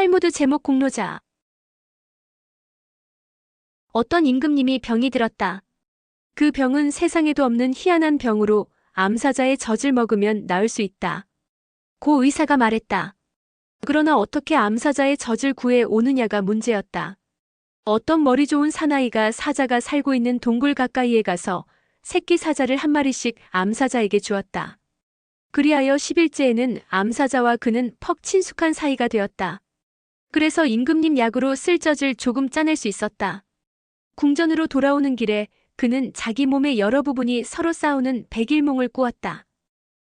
탈무드 제목 공로자. 어떤 임금님이 병이 들었다. 그 병은 세상에도 없는 희한한 병으로 암사자의 젖을 먹으면 나을 수 있다. 고 의사가 말했다. 그러나 어떻게 암사자의 젖을 구해 오느냐가 문제였다. 어떤 머리 좋은 사나이가 사자가 살고 있는 동굴 가까이에 가서 새끼 사자를 한 마리씩 암사자에게 주었다. 그리하여 10일째에는 암사자와 그는 퍽 친숙한 사이가 되었다. 그래서 임금님 약으로 쓸 젖을 조금 짜낼 수 있었다. 궁전으로 돌아오는 길에 그는 자기 몸의 여러 부분이 서로 싸우는 백일몽을 꾸었다.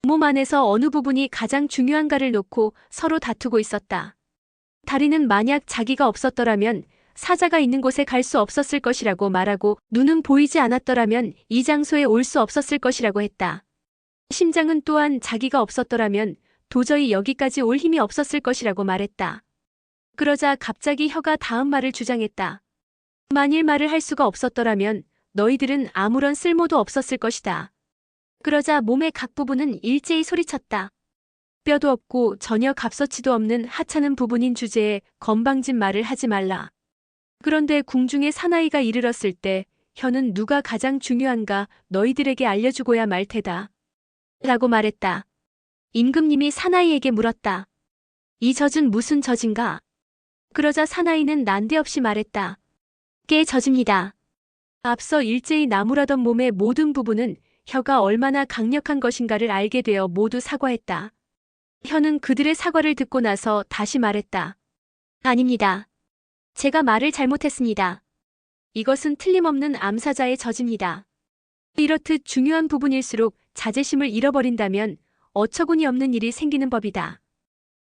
몸 안에서 어느 부분이 가장 중요한가를 놓고 서로 다투고 있었다. 다리는 만약 자기가 없었더라면 사자가 있는 곳에 갈 수 없었을 것이라고 말하고 눈은 보이지 않았더라면 이 장소에 올 수 없었을 것이라고 했다. 심장은 또한 자기가 없었더라면 도저히 여기까지 올 힘이 없었을 것이라고 말했다. 그러자 갑자기 혀가 다음 말을 주장했다. 만일 말을 할 수가 없었더라면 너희들은 아무런 쓸모도 없었을 것이다. 그러자 몸의 각 부분은 일제히 소리쳤다. 뼈도 없고 전혀 값어치도 없는 하찮은 부분인 주제에 건방진 말을 하지 말라. 그런데 궁중의 사나이가 이르렀을 때 혀는 누가 가장 중요한가 너희들에게 알려주고야 말 테다. 라고 말했다. 임금님이 사나이에게 물었다. 이 젖은 무슨 젖인가? 그러자 사나이는 난데없이 말했다. 깨 젖입니다. 앞서 일제히 나무라던 몸의 모든 부분은 혀가 얼마나 강력한 것인가를 알게 되어 모두 사과했다. 혀는 그들의 사과를 듣고 나서 다시 말했다. 아닙니다. 제가 말을 잘못했습니다. 이것은 틀림없는 암사자의 젖입니다. 이렇듯 중요한 부분일수록 자제심을 잃어버린다면 어처구니 없는 일이 생기는 법이다.